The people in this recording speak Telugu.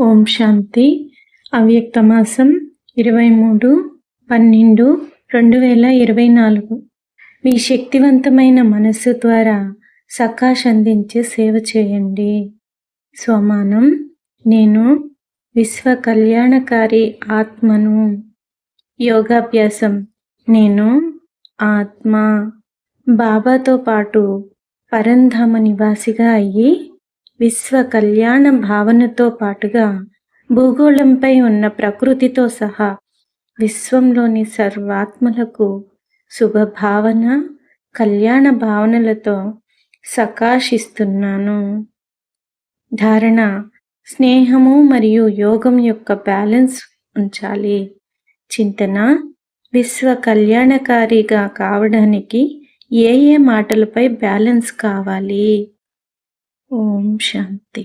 ఓం శాంతి. అవ్యక్త మాసం ఇరవై మూడు పన్నెండు రెండు వేల ఇరవై నాలుగు మీ శక్తివంతమైన మనస్సు ద్వారా సకాష్ అందించే సేవ చేయండి. స్వమానం నేను విశ్వ కళ్యాణకారి ఆత్మను. యోగాభ్యాసం నేను ఆత్మ. బాబాతో పాటు పరంధామ నివాసిగా అయ్యి విశ్వ కళ్యాణ భావనతో పాటుగా భూగోళంపై ఉన్న ప్రకృతితో సహా విశ్వంలోని సర్వాత్మలకు శుభభావన కళ్యాణ భావనలతో సకాశిస్తున్నాను. ధారణ స్నేహము మరియు యోగం యొక్క బ్యాలెన్స్ ఉంచాలి. చింతన విశ్వ కళ్యాణకారిగా కావడానికి ఏ ఏ మాటలపై బ్యాలెన్స్ కావాలి? ఓం శాంతి.